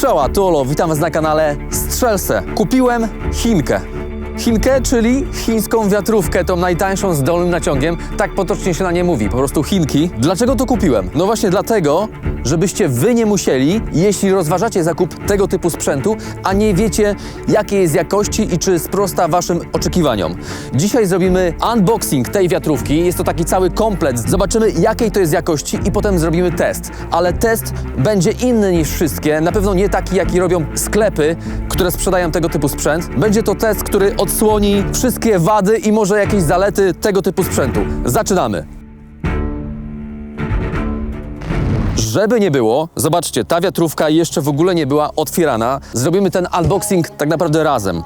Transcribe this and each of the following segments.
Strzała, Tuolo, witam Was na kanale Strzelce. Kupiłem Chinkę. Chinkę, czyli chińską wiatrówkę, tą najtańszą z dolnym naciągiem. Tak potocznie się na nie mówi, po prostu Chinki. Dlaczego to kupiłem? No właśnie dlatego, żebyście Wy nie musieli, jeśli rozważacie zakup tego typu sprzętu, a nie wiecie, jakiej jest jakości i czy sprosta Waszym oczekiwaniom. Dzisiaj zrobimy unboxing tej wiatrówki. Jest to taki cały komplet. Zobaczymy, jakiej to jest jakości i potem zrobimy test. Ale test będzie inny niż wszystkie. Na pewno nie taki, jaki robią sklepy, które sprzedają tego typu sprzęt. Będzie to test, który odsłoni wszystkie wady i może jakieś zalety tego typu sprzętu. Zaczynamy. Żeby nie było, zobaczcie, ta wiatrówka jeszcze w ogóle nie była otwierana. Zrobimy ten unboxing tak naprawdę razem.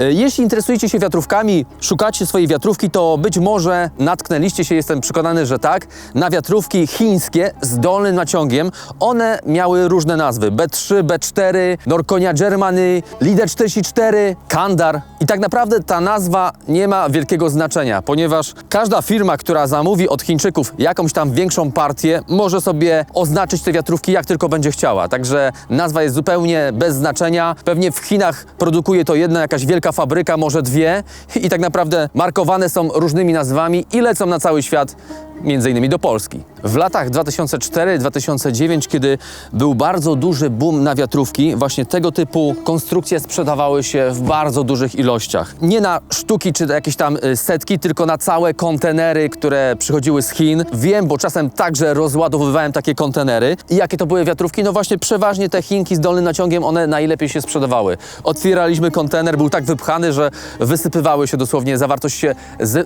E, Jeśli interesujecie się wiatrówkami, szukacie swojej wiatrówki, to być może natknęliście się, jestem przekonany, że tak, na wiatrówki chińskie z dolnym naciągiem. One miały różne nazwy: B3, B4, Norkonia Germany, Lider 44, Kandar. I tak naprawdę ta nazwa nie ma wielkiego znaczenia, ponieważ każda firma, która zamówi od Chińczyków jakąś tam większą partię, może sobie oznaczyć te wiatrówki jak tylko będzie chciała. Także nazwa jest zupełnie bez znaczenia. Pewnie w Chinach produkuje to jedna jakaś wielka fabryka, może dwie? I tak naprawdę markowane są różnymi nazwami. I lecą na cały świat, innymi do Polski. W latach 2004-2009, kiedy był bardzo duży boom na wiatrówki, właśnie tego typu konstrukcje sprzedawały się w bardzo dużych ilościach. Nie na sztuki czy jakieś tam y, setki, tylko na całe kontenery, które przychodziły z Chin. Wiem, bo czasem także rozładowywałem takie kontenery. I jakie to były wiatrówki? No właśnie przeważnie te Chinki z dolnym naciągiem, one najlepiej się sprzedawały. Otwieraliśmy kontener, był tak wypchany, że wysypywały się dosłownie, zawartość się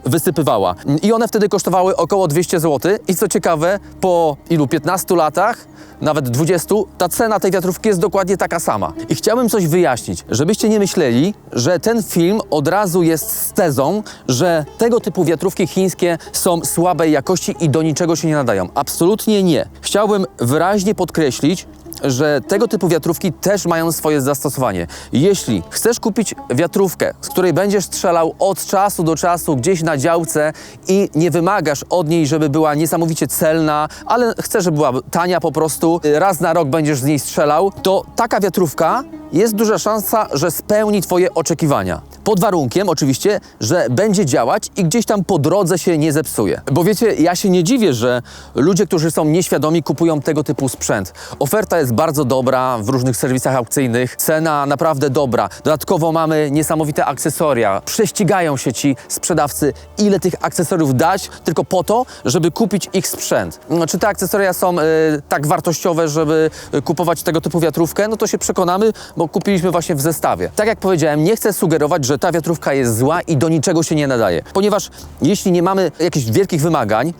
wysypywała. I one wtedy kosztowały około 200 zł. I co ciekawe, po ilu 15 latach, nawet 20, ta cena tej wiatrówki jest dokładnie taka sama. I chciałbym coś wyjaśnić, żebyście nie myśleli, że ten film od razu jest z tezą, że tego typu wiatrówki chińskie są słabej jakości i do niczego się nie nadają. Absolutnie nie. Chciałbym wyraźnie podkreślić, że tego typu wiatrówki też mają swoje zastosowanie. Jeśli chcesz kupić wiatrówkę, z której będziesz strzelał od czasu do czasu gdzieś na działce i nie wymagasz od niej, żeby była niesamowicie celna, ale chcesz, żeby była tania po prostu, raz na rok będziesz z niej strzelał, to taka wiatrówka jest duża szansa, że spełni Twoje oczekiwania. Pod warunkiem oczywiście, że będzie działać i gdzieś tam po drodze się nie zepsuje. Bo wiecie, ja się nie dziwię, że ludzie, którzy są nieświadomi, kupują tego typu sprzęt. Oferta jest bardzo dobra w różnych serwisach aukcyjnych, cena naprawdę dobra. Dodatkowo mamy niesamowite akcesoria. Prześcigają się ci sprzedawcy, ile tych akcesoriów dać, tylko po to, żeby kupić ich sprzęt. No, Czy te akcesoria są e, tak wartościowe, żeby e, kupować tego typu wiatrówkę? No to się przekonamy, bo kupiliśmy właśnie w zestawie. Tak jak powiedziałem, nie chcę sugerować, że ta wiatrówka jest zła i do niczego się nie nadaje. Ponieważ jeśli nie mamy jakichś wielkich wymagań,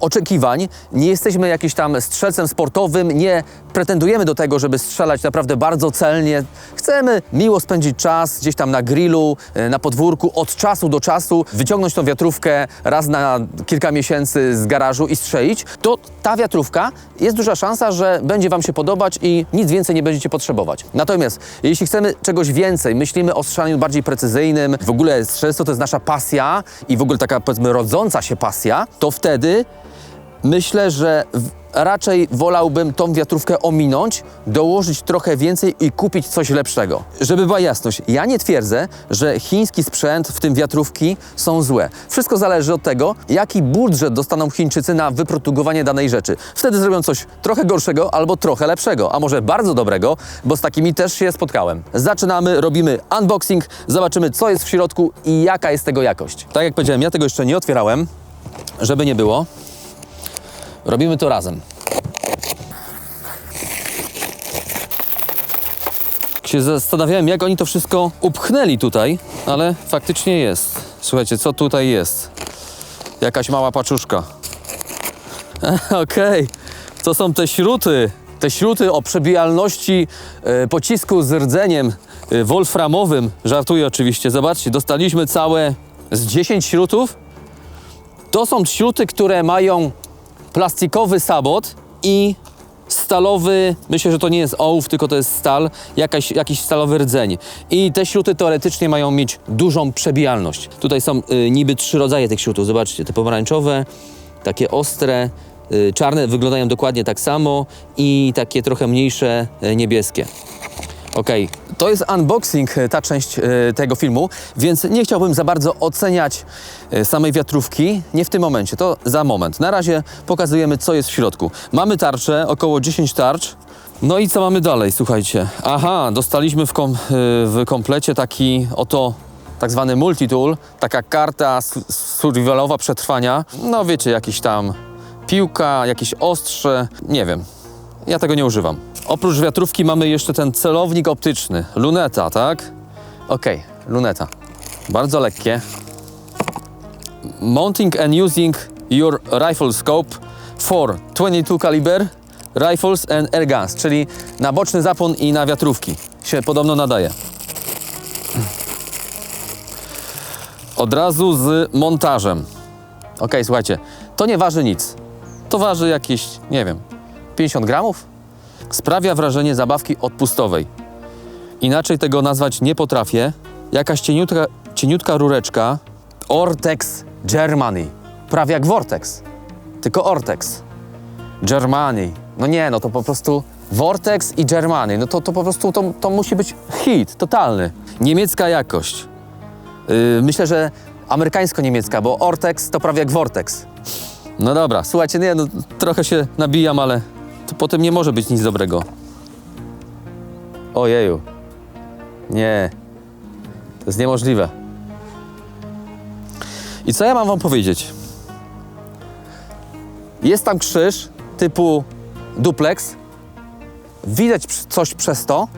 oczekiwań, nie jesteśmy jakimś tam strzelcem sportowym, nie pretendujemy do tego, żeby strzelać naprawdę bardzo celnie. Chcemy miło spędzić czas gdzieś tam na grillu, e, na podwórku, od czasu do czasu, wyciągnąć tą wiatrówkę raz na kilka miesięcy z garażu i strzelić, to ta wiatrówka jest duża szansa, że będzie Wam się podobać i nic więcej nie będziecie potrzebować. Natomiast jeśli chcemy czegoś więcej, myślimy o strzelaniu bardziej precyzyjnym, w ogóle strzelstwo to jest nasza pasja i w ogóle taka powiedzmy rodząca się pasja, to wtedy myślę, że raczej wolałbym tą wiatrówkę ominąć, dołożyć trochę więcej i kupić coś lepszego. Żeby była jasność, ja nie twierdzę, że chiński sprzęt, w tym wiatrówki, są złe. Wszystko zależy od tego, jaki budżet dostaną Chińczycy na wyprodukowanie danej rzeczy. Wtedy zrobią coś trochę gorszego albo trochę lepszego, a może bardzo dobrego, bo z takimi też się spotkałem. Zaczynamy, robimy unboxing, zobaczymy co jest w środku i jaka jest tego jakość. Tak jak powiedziałem, ja tego jeszcze nie otwierałem, żeby nie było. Robimy to razem. Się zastanawiałem, jak oni to wszystko upchnęli tutaj, ale faktycznie jest. Słuchajcie, co tutaj jest? Jakaś mała paczuszka. Okej, to są te śruty. Te śruty o przebijalności e, pocisku z rdzeniem e, wolframowym. Żartuję oczywiście. Zobaczcie, dostaliśmy całe z 10 śrutów. To są śruty, które mają plastikowy sabot i stalowy, myślę, że to nie jest ołów, tylko to jest stal, jakaś, jakiś stalowy rdzeń. I te śruty teoretycznie mają mieć dużą przebijalność. Tutaj są y, niby trzy rodzaje tych śrutów. Zobaczcie, te pomarańczowe, takie ostre, y, czarne wyglądają dokładnie tak samo i takie trochę mniejsze, y, niebieskie. Okej, to jest unboxing, e, ta część e, tego filmu, więc nie chciałbym za bardzo oceniać e, samej wiatrówki. Nie w tym momencie, to za moment. Na razie pokazujemy, co jest w środku. Mamy tarczę, około 10 tarcz. No i co mamy dalej, słuchajcie. Aha, dostaliśmy w, kom, w komplecie taki oto tak zwany multitool, taka karta su- survivalowa przetrwania. No wiecie, jakiś tam piłka, jakieś ostrze, nie wiem. Ja tego nie używam. Oprócz wiatrówki mamy jeszcze ten celownik optyczny, luneta, tak? Okej, luneta. Bardzo lekkie. Mounting and using your rifle scope for 22 caliber rifles and air guns, czyli na boczny zapłon i na wiatrówki się podobno nadaje. Od razu z montażem. Okej, słuchajcie, to nie waży nic. To waży jakieś, nie wiem, 50 gramów? Sprawia wrażenie zabawki odpustowej. Inaczej tego nazwać nie potrafię. Jakaś cieniutka, cieniutka rureczka. Ortex Germany. Prawie jak Vortex. Tylko Ortex. Germany. No nie, no to po prostu Vortex i Germany. No to, to po prostu to, to musi być hit, totalny. Niemiecka jakość. Yy, myślę, że amerykańsko-niemiecka, bo Ortex to prawie jak Vortex. No dobra, słuchajcie, nie, no, trochę się nabijam, ale to potem nie może być nic dobrego. Ojeju. Nie. To jest niemożliwe. I co ja mam wam powiedzieć? Jest tam krzyż typu duplex. Widać coś przez to,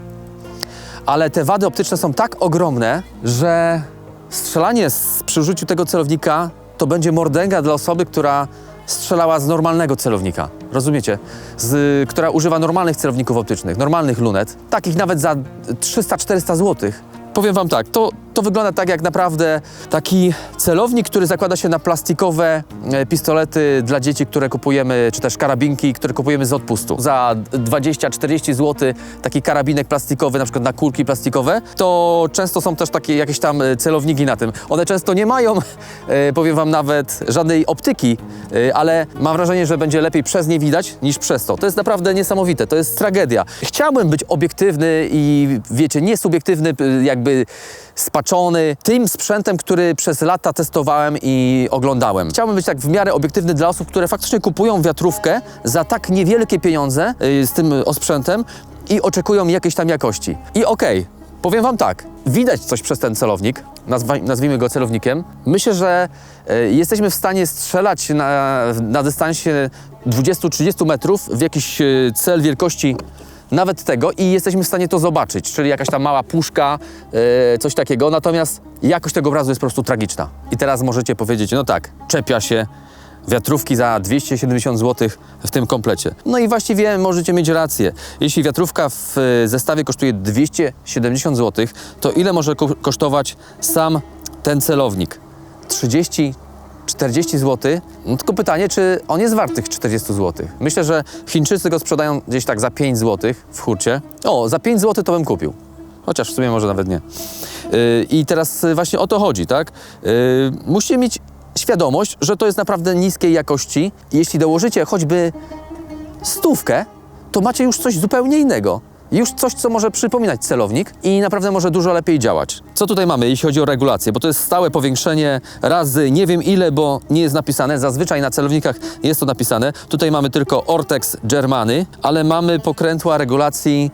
ale te wady optyczne są tak ogromne, że strzelanie z, przy użyciu tego celownika to będzie mordęga dla osoby, która strzelała z normalnego celownika. Rozumiecie? Z, która używa normalnych celowników optycznych, normalnych lunet, takich nawet za 300-400 zł. Powiem wam tak, to, to wygląda tak jak naprawdę taki celownik, który zakłada się na plastikowe e, pistolety dla dzieci, które kupujemy, czy też karabinki, które kupujemy z odpustu. Za 20-40 zł taki karabinek plastikowy, na przykład na kulki plastikowe, to często są też takie jakieś tam e, celowniki na tym. One często nie mają, e, powiem wam nawet, żadnej optyki, ale mam wrażenie, że będzie lepiej przez nie widać niż przez to. To jest naprawdę niesamowite, to jest tragedia. Chciałbym być obiektywny i wiecie, nie subiektywny, jakby spaczony tym sprzętem, który przez lata testowałem i oglądałem. Chciałbym być tak w miarę obiektywny dla osób, które faktycznie kupują wiatrówkę za tak niewielkie pieniądze y, z tym osprzętem i oczekują jakiejś tam jakości. I okej, powiem wam tak, widać coś przez ten celownik, nazwijmy go celownikiem. Myślę, że y, jesteśmy w stanie strzelać na, na dystansie 20-30 metrów w jakiś y, cel wielkości nawet tego i jesteśmy w stanie to zobaczyć, czyli jakaś tam mała puszka, e, coś takiego, natomiast jakość tego obrazu jest po prostu tragiczna. I teraz możecie powiedzieć, no tak, czepia się wiatrówki za 270 zł w tym komplecie. No i właściwie możecie mieć rację. Jeśli wiatrówka w e, zestawie kosztuje 270 zł, to ile może ko- kosztować sam ten celownik? 30 40 zł. No tylko pytanie, czy on jest wart tych 40 zł. Myślę, że Chińczycy go sprzedają gdzieś tak za 5 zł w hurcie. O, za 5 zł to bym kupił. Chociaż w sumie może nawet nie. Yy, I teraz właśnie o to chodzi, tak? Yy, musicie mieć świadomość, że to jest naprawdę niskiej jakości. Jeśli dołożycie choćby stówkę, to macie już coś zupełnie innego. Już coś, co może przypominać celownik i naprawdę może dużo lepiej działać. Co tutaj mamy, jeśli chodzi o regulację? Bo to jest stałe powiększenie razy nie wiem ile, bo nie jest napisane. Zazwyczaj na celownikach jest to napisane. Tutaj mamy tylko Ortex Germany, ale mamy pokrętła regulacji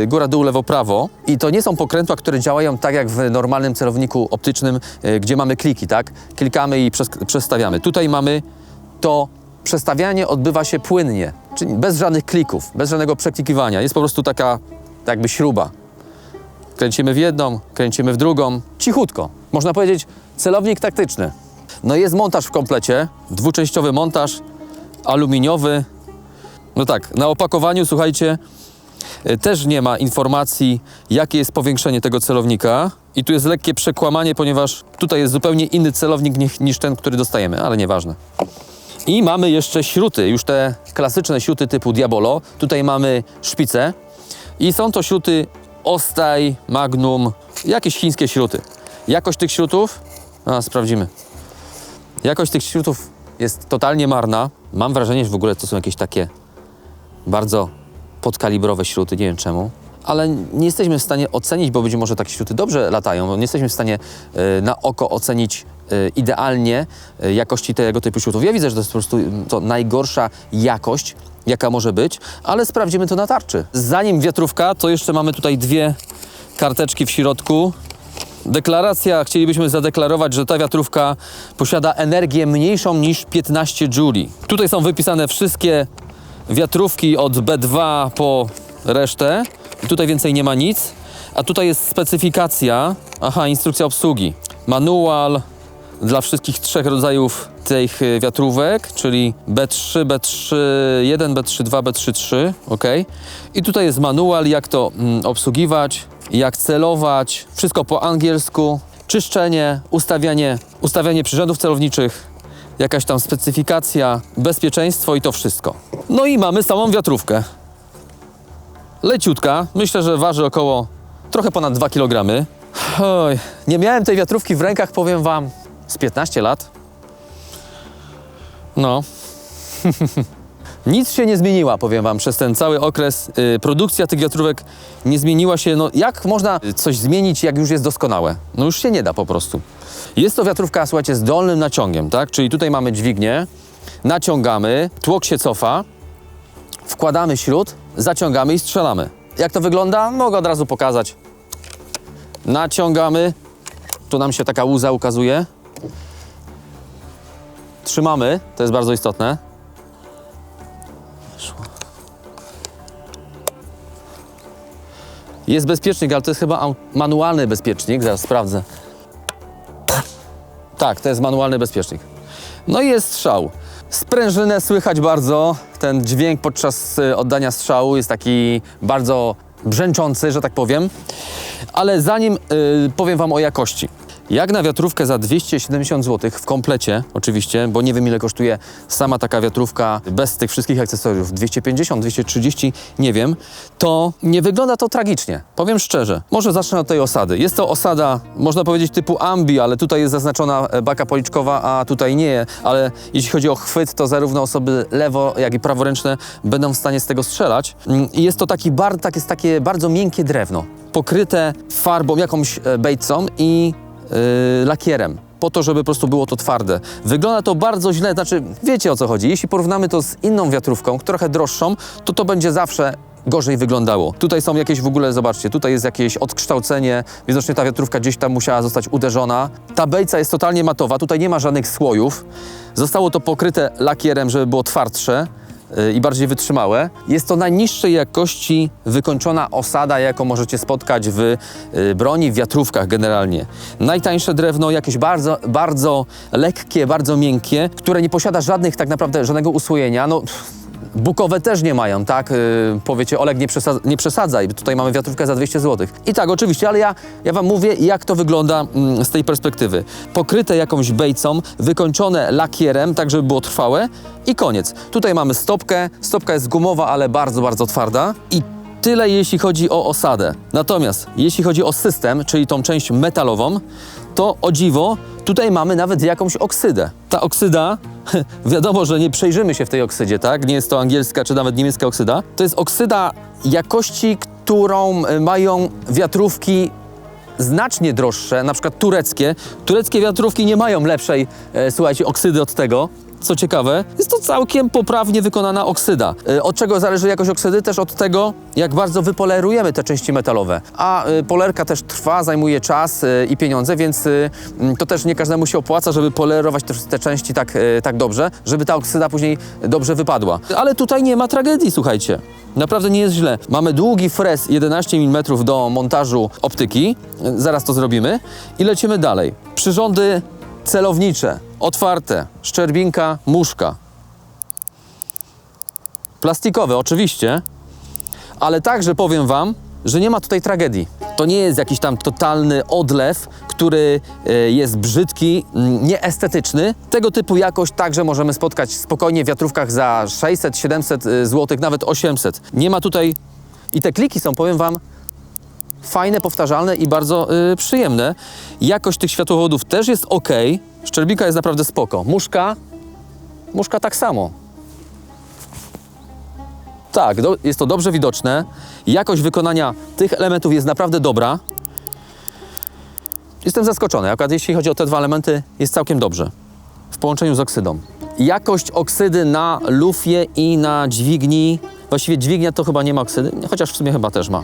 yy, góra, dół, lewo, prawo. I to nie są pokrętła, które działają tak jak w normalnym celowniku optycznym, yy, gdzie mamy kliki, tak? Klikamy i przes- przestawiamy. Tutaj mamy to przestawianie odbywa się płynnie, czyli bez żadnych klików, bez żadnego przeklikiwania. Jest po prostu taka jakby śruba. Kręcimy w jedną, kręcimy w drugą, cichutko. Można powiedzieć celownik taktyczny. No jest montaż w komplecie, dwuczęściowy montaż, aluminiowy. No tak, na opakowaniu, słuchajcie, y, też nie ma informacji, jakie jest powiększenie tego celownika. I tu jest lekkie przekłamanie, ponieważ tutaj jest zupełnie inny celownik niż ten, który dostajemy, ale nieważne. I mamy jeszcze śruty, już te klasyczne śruty typu Diabolo. Tutaj mamy szpice i są to śruty Ostaj, Magnum, jakieś chińskie śruty. Jakość tych śrutów? A, sprawdzimy. Jakość tych śrutów jest totalnie marna. Mam wrażenie, że w ogóle to są jakieś takie bardzo podkalibrowe śruty, nie wiem czemu. Ale nie jesteśmy w stanie ocenić, bo być może takie śruty dobrze latają, nie jesteśmy w stanie e, na oko ocenić e, idealnie e, jakości tego typu śrutów. Ja widzę, że to jest po prostu mm, to najgorsza jakość, jaka może być, ale sprawdzimy to na tarczy. Zanim wiatrówka, to jeszcze mamy tutaj dwie karteczki w środku. Deklaracja, chcielibyśmy zadeklarować, że ta wiatrówka posiada energię mniejszą niż 15 Joule. Tutaj są wypisane wszystkie wiatrówki od B2 po resztę. Tutaj więcej nie ma nic. A tutaj jest specyfikacja, aha, instrukcja obsługi. Manual dla wszystkich trzech rodzajów tych y, wiatrówek, czyli B3, B3.1, B3.2, B3.3, ok. I tutaj jest manual, jak to mm, obsługiwać, jak celować, wszystko po angielsku, czyszczenie, ustawianie, ustawianie przyrządów celowniczych, jakaś tam specyfikacja, bezpieczeństwo i to wszystko. No i mamy samą wiatrówkę. Leciutka, myślę, że waży około trochę ponad 2 kg. Oj, nie miałem tej wiatrówki w rękach, powiem wam, z 15 lat. No. Nic się nie zmieniła, powiem wam, przez ten cały okres. Y, produkcja tych wiatrówek nie zmieniła się. No, jak można coś zmienić, jak już jest doskonałe? No już się nie da po prostu. Jest to wiatrówka, słuchajcie, z dolnym naciągiem, tak? Czyli tutaj mamy dźwignię, naciągamy, tłok się cofa, wkładamy śrut, zaciągamy i strzelamy. Jak to wygląda? Mogę od razu pokazać. Naciągamy, tu nam się taka łuza ukazuje. Trzymamy, to jest bardzo istotne. Jest bezpiecznik, ale to jest chyba manualny bezpiecznik, zaraz sprawdzę. Tak, to jest manualny bezpiecznik. No i jest strzał. Sprężynę słychać bardzo. Ten dźwięk podczas y, oddania strzału jest taki bardzo brzęczący, że tak powiem. Ale zanim y, powiem Wam o jakości. Jak na wiatrówkę za 270 zł w komplecie, oczywiście, bo nie wiem ile kosztuje sama taka wiatrówka bez tych wszystkich akcesoriów, 250, 230, nie wiem, to nie wygląda to tragicznie. Powiem szczerze. Może zacznę od tej osady. Jest to osada, można powiedzieć typu ambi, ale tutaj jest zaznaczona e, baka policzkowa, a tutaj nie. Ale jeśli chodzi o chwyt, to zarówno osoby lewo, jak i praworęczne będą w stanie z tego strzelać. Mm, I jest to taki bar, tak jest takie bardzo miękkie drewno, pokryte farbą, jakąś e, bejcą i lakierem. Po to, żeby po prostu było to twarde. Wygląda to bardzo źle, znaczy wiecie o co chodzi. Jeśli porównamy to z inną wiatrówką, trochę droższą, to to będzie zawsze gorzej wyglądało. Tutaj są jakieś w ogóle, zobaczcie, tutaj jest jakieś odkształcenie, widocznie ta wiatrówka gdzieś tam musiała zostać uderzona. Ta bejca jest totalnie matowa, tutaj nie ma żadnych słojów. Zostało to pokryte lakierem, żeby było twardsze y, i bardziej wytrzymałe. Jest to najniższej jakości wykończona osada, jaką możecie spotkać w y, broni, w wiatrówkach generalnie. Najtańsze drewno, jakieś bardzo, bardzo lekkie, bardzo miękkie, które nie posiada żadnych tak naprawdę, żadnego usłojenia. No, Bukowe też nie mają, tak? Yy, powiecie, Oleg, nie, przesa- nie przesadzaj, tutaj mamy wiatrówkę za 200 zł. I tak, oczywiście, ale ja, ja Wam mówię, jak to wygląda mm, z tej perspektywy. Pokryte jakąś bejcą, wykończone lakierem, tak żeby było trwałe i koniec. Tutaj mamy stopkę, stopka jest gumowa, ale bardzo, bardzo twarda i tyle jeśli chodzi o osadę. Natomiast jeśli chodzi o system, czyli tą część metalową, to o dziwo, tutaj mamy nawet jakąś oksydę. Ta oksyda, wiadomo, że nie przejrzymy się w tej oksydzie, tak? Nie jest to angielska czy nawet niemiecka oksyda. To jest oksyda jakości, którą y, mają wiatrówki znacznie droższe, na przykład tureckie. Tureckie wiatrówki nie mają lepszej, e, słuchajcie, oksydy od tego. Co ciekawe, jest to całkiem poprawnie wykonana oksyda. E, Od czego zależy jakość oksydy? Też od tego, jak bardzo wypolerujemy te części metalowe. A e, polerka też trwa, zajmuje czas e, i pieniądze, więc to też nie każdemu się opłaca, żeby polerować te części tak, tak dobrze, żeby ta oksyda później dobrze wypadła. Ale tutaj nie ma tragedii, słuchajcie. Naprawdę nie jest źle. Mamy długi frez 11 mm do montażu optyki. Zaraz to zrobimy. I lecimy dalej. Przyrządy celownicze, otwarte, szczerbinka, muszka. Plastikowe oczywiście, ale także powiem Wam, że nie ma tutaj tragedii. To nie jest jakiś tam totalny odlew, który e, jest brzydki, nieestetyczny. Tego typu jakość także możemy spotkać spokojnie w wiatrówkach za 600, 700 zł, nawet 800. Nie ma tutaj... I te kliki są, powiem Wam, fajne, powtarzalne i bardzo y, przyjemne. Jakość tych światłowodów też jest ok. Szczerbinka jest naprawdę spoko. Muszka, muszka tak samo. Tak, do, jest to dobrze widoczne. Jakość wykonania tych elementów jest naprawdę dobra. Jestem zaskoczony. Akurat jeśli chodzi o te dwa elementy, jest całkiem dobrze. W połączeniu z oksydą. Jakość oksydy na lufie i na dźwigni, właściwie dźwignia to chyba nie ma oksydy, chociaż w sumie chyba też ma.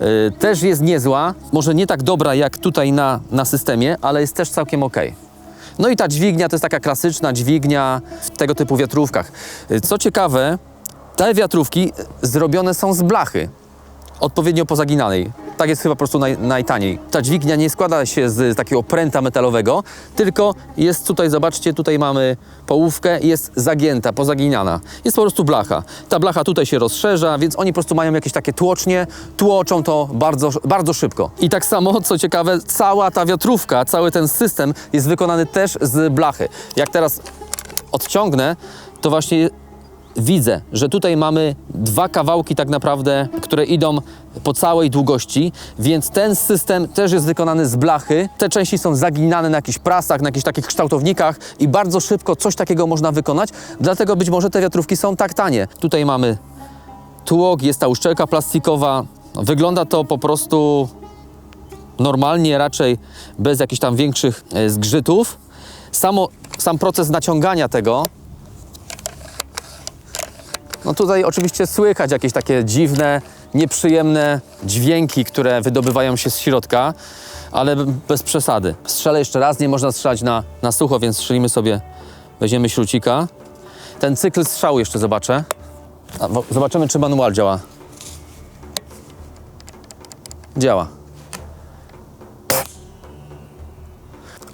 Yy, też jest niezła, może nie tak dobra jak tutaj na, na systemie, ale jest też całkiem ok. No i ta dźwignia to jest taka klasyczna dźwignia w tego typu wiatrówkach. Yy, Co ciekawe, te wiatrówki zrobione są z blachy odpowiednio pozaginanej. Tak jest chyba po prostu naj, najtaniej. Ta dźwignia nie składa się z takiego pręta metalowego, tylko jest tutaj, zobaczcie, tutaj mamy połówkę, jest zagięta, pozaginana. Jest po prostu blacha. Ta blacha tutaj się rozszerza, więc oni po prostu mają jakieś takie tłocznie, tłoczą to bardzo, bardzo szybko. I tak samo, co ciekawe, cała ta wiatrówka, cały ten system jest wykonany też z blachy. Jak teraz odciągnę, to właśnie widzę, że tutaj mamy dwa kawałki tak naprawdę, które idą po całej długości, więc ten system też jest wykonany z blachy. Te części są zaginane na jakichś prasach, na jakichś takich kształtownikach i bardzo szybko coś takiego można wykonać, dlatego być może te wiatrówki są tak tanie. Tutaj mamy tłok, jest ta uszczelka plastikowa. Wygląda to po prostu normalnie, raczej bez jakichś tam większych e, zgrzytów. Samo, sam proces naciągania tego no tutaj oczywiście słychać jakieś takie dziwne, nieprzyjemne dźwięki, które wydobywają się z środka, ale bez przesady. Strzelę jeszcze raz, nie można strzelać na, na sucho, więc strzelimy sobie, weźmiemy śrucika. Ten cykl strzału jeszcze zobaczę. Zobaczymy, czy manual działa. Działa.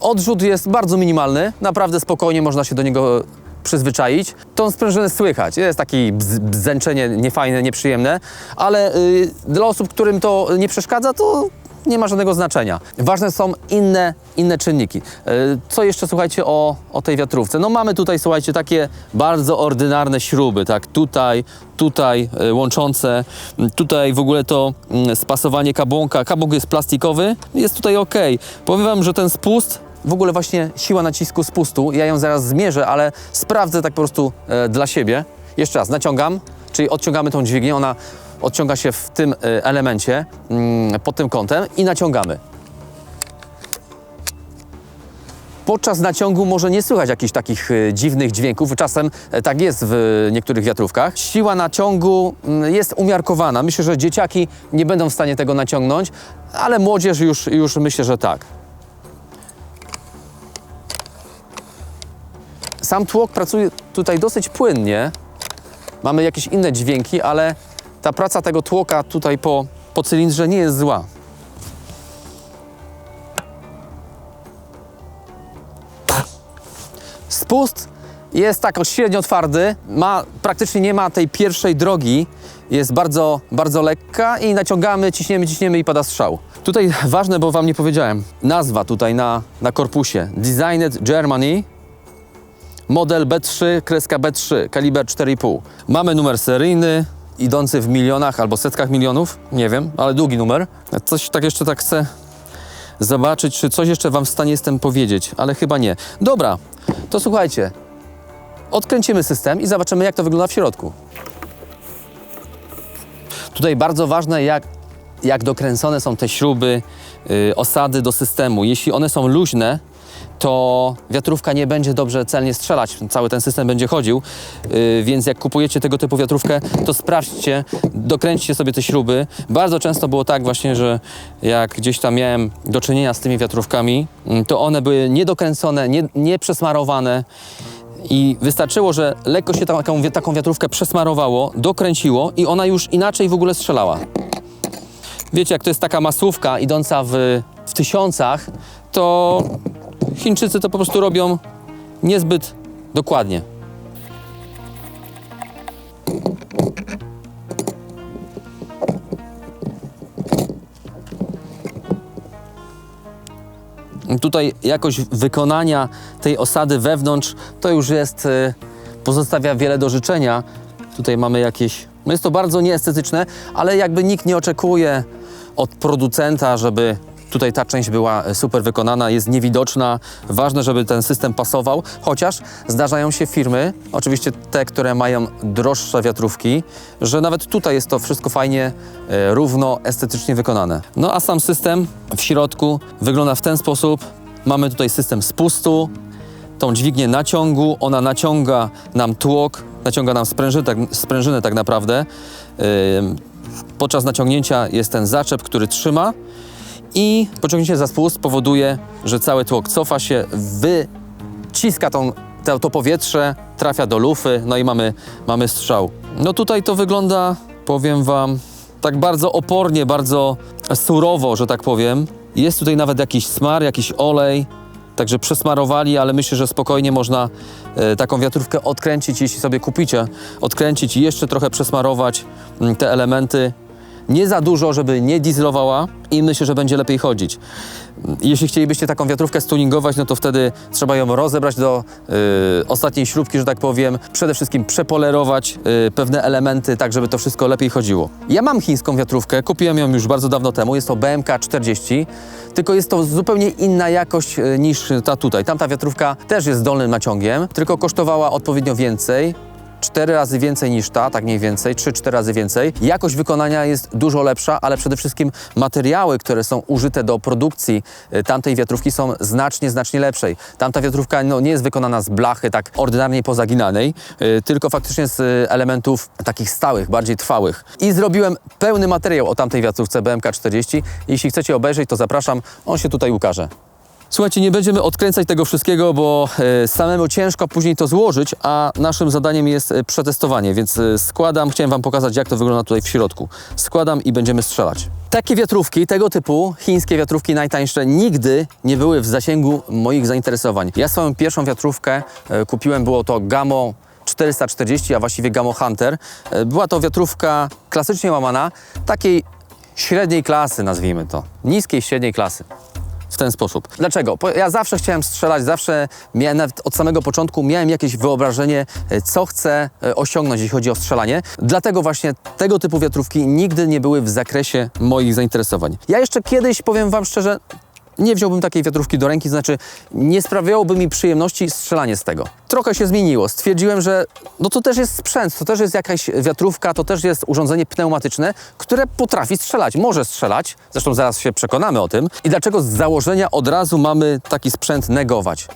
Odrzut jest bardzo minimalny, naprawdę spokojnie można się do niego przyzwyczaić. Tą sprężynę słychać, jest takie bz, bzęczenie niefajne, nieprzyjemne, ale y, dla osób, którym to nie przeszkadza, to nie ma żadnego znaczenia. Ważne są inne, inne czynniki. Y, co jeszcze słuchajcie o, o tej wiatrówce? No mamy tutaj, słuchajcie, takie bardzo ordynarne śruby, tak? Tutaj, tutaj y, łączące, y, tutaj w ogóle to y, spasowanie kabłonka. Kabłonk jest plastikowy, jest tutaj ok. Powiem wam, że ten spust w ogóle właśnie siła nacisku spustu, ja ją zaraz zmierzę, ale sprawdzę tak po prostu e, dla siebie. Jeszcze raz, naciągam, czyli odciągamy tą dźwignię, ona odciąga się w tym e, elemencie, mm, pod tym kątem i naciągamy. Podczas naciągu może nie słychać jakichś takich e, dziwnych dźwięków. Czasem e, tak jest w niektórych wiatrówkach. Siła naciągu mm, jest umiarkowana. Myślę, że dzieciaki nie będą w stanie tego naciągnąć, ale młodzież już, już myślę, że tak. Sam tłok pracuje tutaj dosyć płynnie. Mamy jakieś inne dźwięki, ale ta praca tego tłoka tutaj po, po cylindrze nie jest zła. Spust jest tak średnio twardy, ma, praktycznie nie ma tej pierwszej drogi, jest bardzo, bardzo lekka i naciągamy, ciśniemy, ciśniemy i pada strzał. Tutaj ważne, bo Wam nie powiedziałem, nazwa tutaj na, na korpusie. Designed Germany, Model B3, kreska B3, kaliber 4,5. Mamy numer seryjny, idący w milionach albo setkach milionów, nie wiem, ale długi numer. Coś tak jeszcze tak chcę zobaczyć, czy coś jeszcze Wam w stanie jestem powiedzieć, ale chyba nie. Dobra, to słuchajcie, odkręcimy system i zobaczymy, jak to wygląda w środku. Tutaj bardzo ważne, jak, jak dokręcone są te śruby, osady do systemu. Jeśli one są luźne, to wiatrówka nie będzie dobrze celnie strzelać. Cały ten system będzie chodził, yy, więc jak kupujecie tego typu wiatrówkę, to sprawdźcie, dokręćcie sobie te śruby. Bardzo często było tak właśnie, że jak gdzieś tam miałem do czynienia z tymi wiatrówkami, mm, to one były niedokręcone, nie, nieprzesmarowane. I wystarczyło, że lekko się taką, taką wiatrówkę przesmarowało, dokręciło i ona już inaczej w ogóle strzelała. Wiecie, jak to jest taka masówka idąca w, w tysiącach, to Chińczycy to po prostu robią niezbyt dokładnie. Tutaj jakość wykonania tej osady wewnątrz to już jest, y, pozostawia wiele do życzenia. Tutaj mamy jakieś, no jest to bardzo nieestetyczne, ale jakby nikt nie oczekuje od producenta, żeby Tutaj ta część była e, super wykonana, jest niewidoczna. Ważne, żeby ten system pasował, chociaż zdarzają się firmy, oczywiście te, które mają droższe wiatrówki, że nawet tutaj jest to wszystko fajnie, e, równo, estetycznie wykonane. No a sam system w środku wygląda w ten sposób. Mamy tutaj system spustu, tą dźwignię naciągu, ona naciąga nam tłok, naciąga nam sprężynę tak, sprężynę tak naprawdę. Ym, Podczas naciągnięcia jest ten zaczep, który trzyma i pociągnięcie za spust powoduje, że cały tłok cofa się, wyciska tą, to, to powietrze, trafia do lufy, no i mamy, mamy strzał. No tutaj to wygląda, powiem Wam, tak bardzo opornie, bardzo surowo, że tak powiem. Jest tutaj nawet jakiś smar, jakiś olej, Także przesmarowali, ale myślę, że spokojnie można e, taką wiatrówkę odkręcić, jeśli sobie kupicie, odkręcić i jeszcze trochę przesmarować mm, te elementy. Nie za dużo, żeby nie dieselowała i myślę, że będzie lepiej chodzić. Jeśli chcielibyście taką wiatrówkę stuningować, no to wtedy trzeba ją rozebrać do y, ostatniej śrubki, że tak powiem. Przede wszystkim przepolerować y, pewne elementy, tak żeby to wszystko lepiej chodziło. Ja mam chińską wiatrówkę, kupiłem ją już bardzo dawno temu, jest to BMK 40, tylko jest to zupełnie inna jakość y, niż ta tutaj. Tamta wiatrówka też jest z dolnym naciągiem, tylko kosztowała odpowiednio więcej. Cztery razy więcej niż ta, tak mniej więcej, 3-4 razy więcej. Jakość wykonania jest dużo lepsza, ale przede wszystkim materiały, które są użyte do produkcji y, tamtej wiatrówki są znacznie, znacznie lepszej. Tamta wiatrówka no, nie jest wykonana z blachy tak ordynarnie pozaginanej, y, tylko faktycznie z y, elementów takich stałych, bardziej trwałych. I zrobiłem pełny materiał o tamtej wiatrówce BMK 40. Jeśli chcecie obejrzeć, to zapraszam, on się tutaj ukaże. Słuchajcie, nie będziemy odkręcać tego wszystkiego, bo e, samemu ciężko później to złożyć, a naszym zadaniem jest e, przetestowanie, więc e, składam, chciałem Wam pokazać, jak to wygląda tutaj w środku. Składam i będziemy strzelać. Takie wiatrówki, tego typu, chińskie wiatrówki najtańsze, nigdy nie były w zasięgu moich zainteresowań. Ja swoją pierwszą wiatrówkę kupiłem, było to Gamo 440, a właściwie Gamo Hunter. Była to wiatrówka klasycznie łamana, takiej średniej klasy, nazwijmy to. Niskiej, średniej klasy w ten sposób. Dlaczego? Bo ja zawsze chciałem strzelać, zawsze miałem, nawet od samego początku miałem jakieś wyobrażenie, e, co chcę e, osiągnąć, jeśli chodzi o strzelanie. Dlatego właśnie tego typu wiatrówki nigdy nie były w zakresie moich zainteresowań. Ja jeszcze kiedyś, powiem Wam szczerze, nie wziąłbym takiej wiatrówki do ręki, znaczy nie sprawiałoby mi przyjemności strzelanie z tego. Trochę się zmieniło. Stwierdziłem, że no to też jest sprzęt, to też jest jakaś wiatrówka, to też jest urządzenie pneumatyczne, które potrafi strzelać, może strzelać. Zresztą zaraz się przekonamy o tym. I dlaczego z założenia od razu mamy taki sprzęt negować?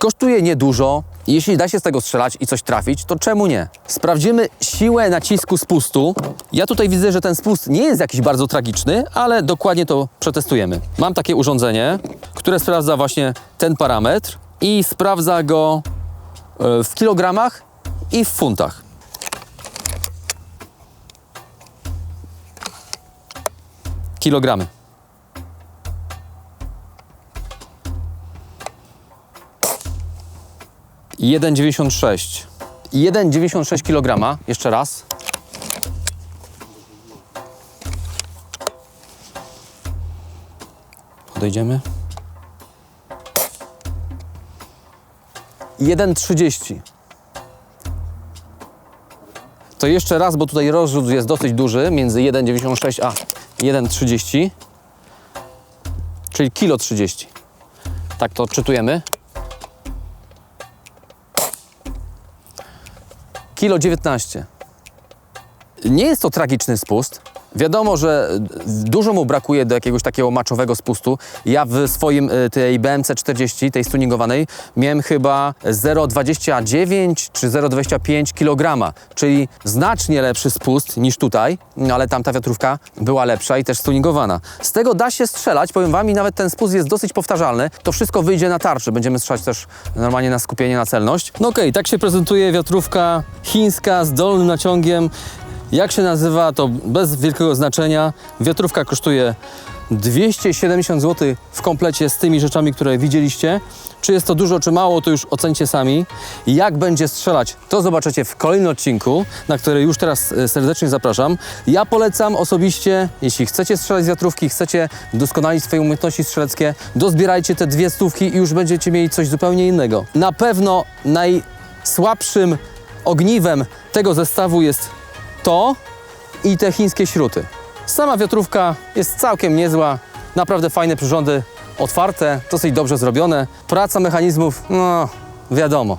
Kosztuje niedużo. Jeśli da się z tego strzelać i coś trafić, to czemu nie? Sprawdzimy siłę nacisku spustu. Ja tutaj widzę, że ten spust nie jest jakiś bardzo tragiczny, ale dokładnie to przetestujemy. Mam takie urządzenie, które sprawdza właśnie ten parametr i sprawdza go e, w kilogramach i w funtach. Kilogramy. 1,96. 1,96 kg. Jeszcze raz. Podejdziemy. 1,30. To jeszcze raz, bo tutaj rozrzut jest dosyć duży, między 1,96 a 1,30. Czyli kilo 30. Tak to odczytujemy. Kilo 19. Nie jest to tragiczny spust. Wiadomo, że dużo mu brakuje do jakiegoś takiego maczowego spustu. Ja w swoim y, tej BMC 40, tej stuningowanej, miałem chyba 0,29 czy 0,25 kg, czyli znacznie lepszy spust niż tutaj, ale tamta wiatrówka była lepsza i też stuningowana. Z tego da się strzelać, powiem Wam, i nawet ten spust jest dosyć powtarzalny. To wszystko wyjdzie na tarczy, będziemy strzelać też normalnie na skupienie, na celność. No okej, tak się prezentuje wiatrówka chińska z dolnym naciągiem. Jak się nazywa, to bez wielkiego znaczenia. Wiatrówka kosztuje 270 zł w komplecie z tymi rzeczami, które widzieliście. Czy jest to dużo, czy mało, to już ocencie sami. Jak będzie strzelać, to zobaczycie w kolejnym odcinku, na który już teraz e, serdecznie zapraszam. Ja polecam osobiście, jeśli chcecie strzelać z wiatrówki, chcecie doskonalić swoje umiejętności strzeleckie, dozbierajcie te dwie stówki i już będziecie mieli coś zupełnie innego. Na pewno najsłabszym ogniwem tego zestawu jest to i te chińskie śruty. Sama wiatrówka jest całkiem niezła, Naprawdę fajne przyrządy, otwarte, dosyć dobrze zrobione. Praca mechanizmów, no wiadomo.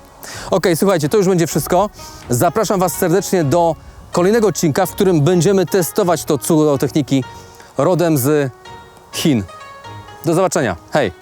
Ok, słuchajcie, to już będzie wszystko. Zapraszam Was serdecznie do kolejnego odcinka, w którym będziemy testować to cudo techniki rodem z Chin. Do zobaczenia. Hej!